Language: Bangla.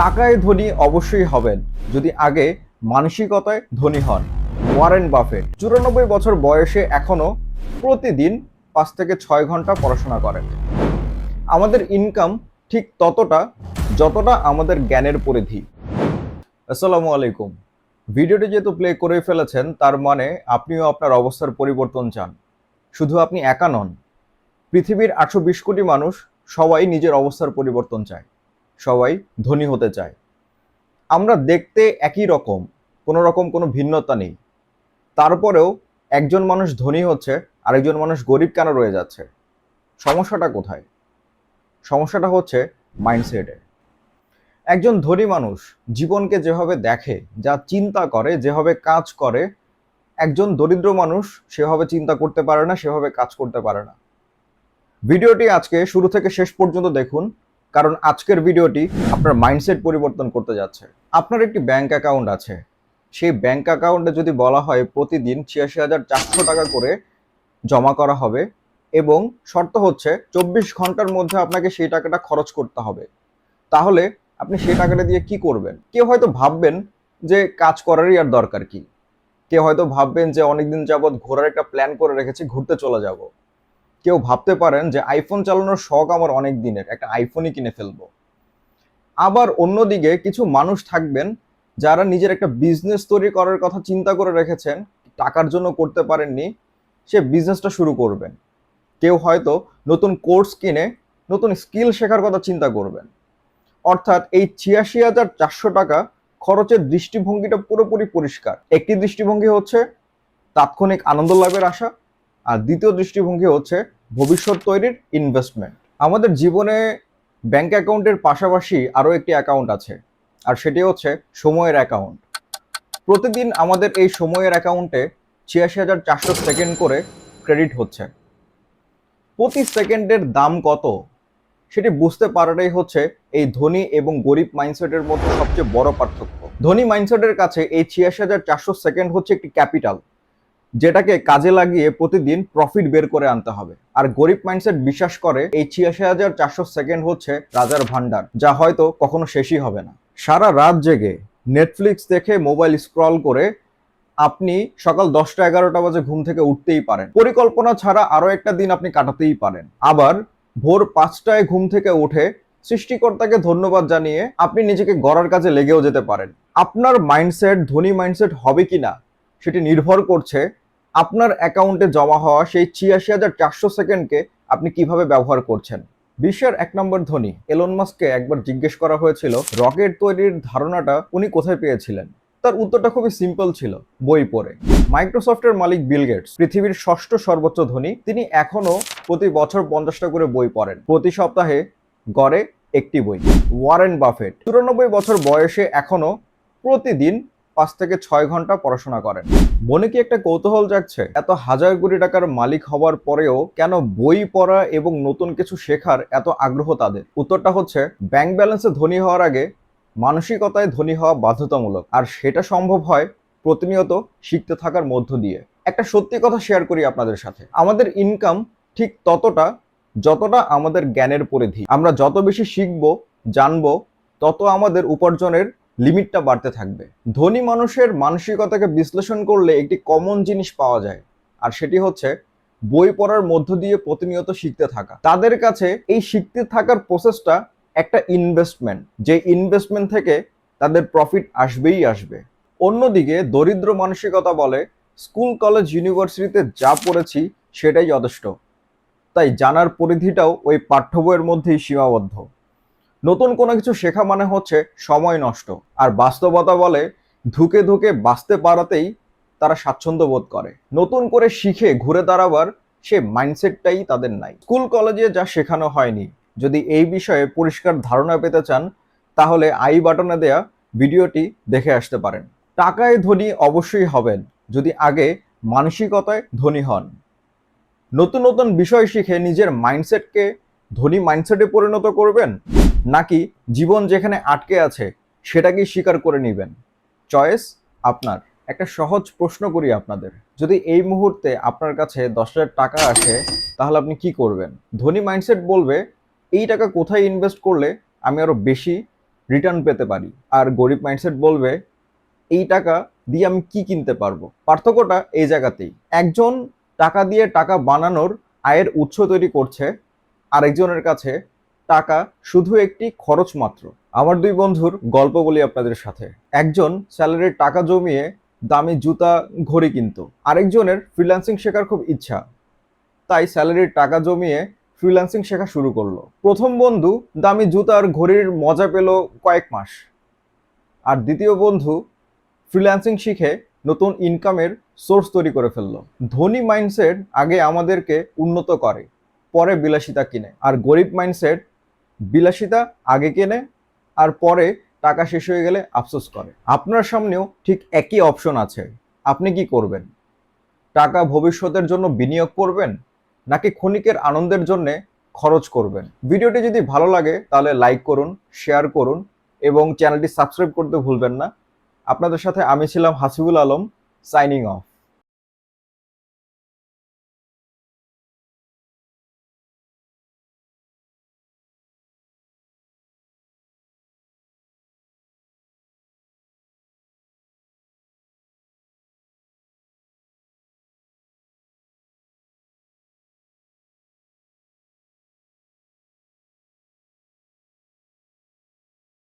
টাকায় ধনী অবশ্যই হবেন, যদি আগে মানসিকতায় ধনী হন। ওয়ারেন বাফেট চুরানব্বই বছর বয়সে এখনও প্রতিদিন পাঁচ থেকে ছয় ঘণ্টা পড়াশোনা করেন। আমাদের ইনকাম ঠিক ততটা যতটা আমাদের জ্ঞানের পরিধি। আসসালামু আলাইকুম। ভিডিওটি যেহেতু প্লে করে ফেলেছেন, তার মানে আপনিও আপনার অবস্থার পরিবর্তন চান। শুধু আপনি একা নন, পৃথিবীর আটশো বিশ কোটি মানুষ সবাই নিজের অবস্থার পরিবর্তন চায়। সবাই ধনী হতে চায়। আমরা দেখতে একই রকম, কোনো রকম কোনো ভিন্নতা নেই। তারপরেও একজন মানুষ ধনী হচ্ছে, আরেকজন মানুষ গরিব কেন রয়ে যাচ্ছে? সমস্যাটা কোথায়? সমস্যাটা হচ্ছে মাইন্ডসেটে একজন ধনী মানুষ জীবনকে যেভাবে দেখে, যা চিন্তা করে, যেভাবে কাজ করে, একজন দরিদ্র মানুষ সেভাবে চিন্তা করতে পারে না, সেভাবে কাজ করতে পারে না। ভিডিওটি আজকে শুরু থেকে শেষ পর্যন্ত দেখুন। কারণ আজকের ভিডিওটি আপনার মাইন্ডসেট পরিবর্তন করতে যাচ্ছে। আপনার একটি ব্যাংক অ্যাকাউন্ট আছে। সেই ব্যাংক অ্যাকাউন্টে যদি বলা হয় প্রতিদিন ছিয়াশি হাজার চারশো টাকা করে জমা করা হবে এবং শর্ত হচ্ছে চব্বিশ ঘণ্টার মধ্যে আপনাকে সেই টাকাটা খরচ করতে হবে। তাহলে আপনি সেই টাকাটা দিয়ে কি করবেন? কেউ হয়তো ভাববেন যে কাজ করারই আর দরকার কি। কেউ হয়তো ভাববেন যে অনেকদিন যাবৎ ঘোরার একটা প্ল্যান করে রেখেছি, ঘুরতে চলে যাব। কেউ ভাবতে পারেন যে আইফোন চালানোর শখ আমার অনেক দিনের, একটা আইফোনই কিনে ফেলব। আবার অন্যদিকে কিছু মানুষ থাকবেন যারা নিজের একটা বিজনেস তৈরি করার কথা চিন্তা করে রেখেছেন, টাকার জন্য করতে পারেননি, সে বিজনেসটা শুরু করবেন। কেউ হয়তো নতুন কোর্স কিনে নতুন স্কিল শেখার কথা চিন্তা করবেন। অর্থাৎ এই ছিয়াশি হাজার চারশো টাকা খরচের দৃষ্টিভঙ্গিটা পুরোপুরি পরিষ্কার। একটি দৃষ্টিভঙ্গি হচ্ছে, তাৎক্ষণিক আনন্দ লাভের আশা আর দ্বিতীয় দৃষ্টিভঙ্গি হচ্ছে ভবিষ্যৎ তৈরির ইনভেস্টমেন্ট আমাদের জীবনে ব্যাংক অ্যাকাউন্টের পাশাপাশি আরও একটি অ্যাকাউন্ট আছে, আর সেটি হচ্ছে সময়ের অ্যাকাউন্ট প্রতিদিন আমাদের এই সময়ের অ্যাকাউন্টে ছিয়াশি হাজার চারশো সেকেন্ড করে ক্রেডিট হচ্ছে। প্রতি সেকেন্ডের দাম কত সেটি বুঝতে পারাটাই হচ্ছে এই ধনী এবং গরিব মাইন্ডসেটের মধ্যে সবচেয়ে বড় পার্থক্য। ধনী মাইন্ডসেটের কাছে এই ছিয়াশি হাজার চারশো সেকেন্ড হচ্ছে একটি ক্যাপিটাল যেটাকে কাজে লাগিয়ে প্রতিদিন প্রফিট বের করে আনতে হবে। আর গরিব মাইন্ডসেট বিশ্বাস করে এই ছিয়াশি হাজার চারশো সেকেন্ড হচ্ছে রাজার ভান্ডার যা হয়তো কখনো শেষই হবে না। সারা রাত জেগে নেটফ্লিক্স দেখে মোবাইল স্ক্রল করে আপনি সকাল দশটা এগারোটা বাজে ঘুম থেকে উঠতেই পারেন। পরিকল্পনা ছাড়া আরও একটা দিন আপনি কাটাতেই পারেন। আবার ভোর পাঁচটায় ঘুম থেকে উঠে সৃষ্টিকর্তাকে ধন্যবাদ জানিয়ে আপনি নিজেকে গড়ার কাজে লেগেও যেতে পারেন। আপনার মাইন্ডসেট ধনী মাইন্ডসেট হবে কিনা সেটি নির্ভর করছে আপনার অ্যাকাউন্টে জমা হওয়া সেই ছিয়াশি হাজার চারশো সেকেন্ডকে আপনি কীভাবে ব্যবহার করছেন? বিশ্বের এক নম্বর ধনী এলন মাস্ককে একবার জিজ্ঞেস করা হয়েছিল, রকেট তৈরির ধারণাটা উনি কোথায় পেয়েছিলেন? তার উত্তরটা খুবই সিম্পল ছিল, বই পড়ে। মাইক্রোসফটের মালিক বিল গেটস পৃথিবীর ষষ্ঠ সর্বোচ্চ ধনী, তিনি এখনও প্রতি বছর পঞ্চাশটা করে বই পড়েন। প্রতি সপ্তাহে গড়ে একটি বই ওয়ারেন বাফেট চুরানব্বই বছর বয়সে এখনও প্রতিদিন পাঁচ থেকে ছয় ঘণ্টা পড়াশোনা করেন। মনে কি একটা কৌতূহল জাগছে? এত হাজার কোটি টাকার মালিক হওয়ার পরেও কেন বই পড়া এবং নতুন কিছু শেখার এত আগ্রহ তাদের? উত্তরটা হচ্ছে, ব্যাংক ব্যালেন্সে ধনী হওয়ার আগে মানসিকতায় ধনী হওয়া বাধ্যতামূলক। আর সেটা সম্ভব হয় প্রতিনিয়ত শিখতে থাকার মধ্য দিয়ে। একটা সত্যি কথা শেয়ার করি আপনাদের সাথে। আমাদের ইনকাম ঠিক ততটা, যতটা আমাদের জ্ঞানের পরিধি। আমরা যত বেশি শিখব, জানব, তত আমাদের উপার্জনের লিমিটটা বাড়তে থাকবে। ধনী মানুষের মানসিকতাকে বিশ্লেষণ করলে একটি কমন জিনিস পাওয়া যায়, আর সেটি হচ্ছে বই পড়ার মধ্য দিয়ে প্রতিনিয়ত শিখতে থাকা। তাদের কাছে এই শিখতে থাকার প্রসেসটা একটা ইনভেস্টমেন্ট যে ইনভেস্টমেন্ট থেকে তাদের প্রফিট আসবেই আসবে। অন্যদিকে দরিদ্র মানসিকতা বলে, স্কুল, কলেজ ইউনিভার্সিটিতে যা পড়েছি সেটাই যথেষ্ট। তাই জানার পরিধিটাও ওই পাঠ্য বইয়ের মধ্যেই সীমাবদ্ধ। নতুন কোনো কিছু শেখা মানে হচ্ছে সময় নষ্ট। আর বাস্তবতা বলে ধুকে ধুকে বাঁচতে পারাতেই তারা স্বাচ্ছন্দ্য বোধ করে। নতুন করে শিখে ঘুরে দাঁড়াবার সে মাইন্ডসেটটাই তাদের নাই। স্কুল কলেজে যা শেখানো হয়নি, যদি এই বিষয়ে পরিষ্কার ধারণা পেতে চান, তাহলে আই বাটনে দেয়া ভিডিওটি দেখে আসতে পারেন। টাকায় ধনী অবশ্যই হবেন, যদি আগে মানসিকতায় ধনী হন। নতুন নতুন বিষয় শিখে নিজের মাইন্ডসেটকে ধনী মাইন্ডসেটে পরিণত করবেন? নাকি জীবন যেখানে আটকে আছে সেটাকেই স্বীকার করে নেবেন? চয়েস আপনার। একটা সহজ প্রশ্ন করি আপনাদের। যদি এই মুহূর্তে আপনার কাছে দশ হাজার টাকা আসে, তাহলে আপনি কি করবেন? ধনী মাইন্ডসেট বলবে, এই টাকা কোথায় ইনভেস্ট করলে আমি আরও বেশি রিটার্ন পেতে পারি? আর গরিব মাইন্ডসেট বলবে, এই টাকা দিয়ে আমি কি কিনতে পারব? পার্থক্যটা এই জায়গাতেই। একজন টাকা দিয়ে টাকা বানানোর আয়ের উৎস তৈরি করছে, আরেকজনের কাছে টাকা শুধু একটি খরচ মাত্র। আমার দুই বন্ধুর গল্প বলি আপনাদের সাথে। একজন স্যালারির টাকা জমিয়ে দামি জুতা, ঘড়ি কিনতো। আরেকজনের ফ্রিল্যান্সিং শেখার খুব ইচ্ছা। তাই স্যালারির টাকা জমিয়ে ফ্রিল্যান্সিং শেখা শুরু করল। প্রথম বন্ধু দামি জুতা আর ঘড়ির মজা পেল কয়েক মাস। আর দ্বিতীয় বন্ধু ফ্রিল্যান্সিং শিখে নতুন ইনকামের সোর্স তৈরি করে ফেলল। ধনী মাইন্ডসেট আগে আমাদেরকে উন্নত করে, পরে বিলাসিতা কিনে। আর গরিব মাইন্ডসেট বিলাসিতা আগে কেনে আর পরে টাকা শেষ হয়ে গেলে আফসোস করে। আপনার সামনেও ঠিক একই অপশন আছে। আপনি কি করবেন? টাকা ভবিষ্যতের জন্য বিনিয়োগ করবেন নাকি ক্ষণিকের আনন্দের জন্য খরচ করবেন? ভিডিওটি যদি ভালো লাগে তাহলে লাইক করুন, শেয়ার করুন এবং চ্যানেলটি সাবস্ক্রাইব করতে ভুলবেন না। আপনাদের সাথে আমি ছিলাম হাসিবুল আলম, সাইনিং অফ।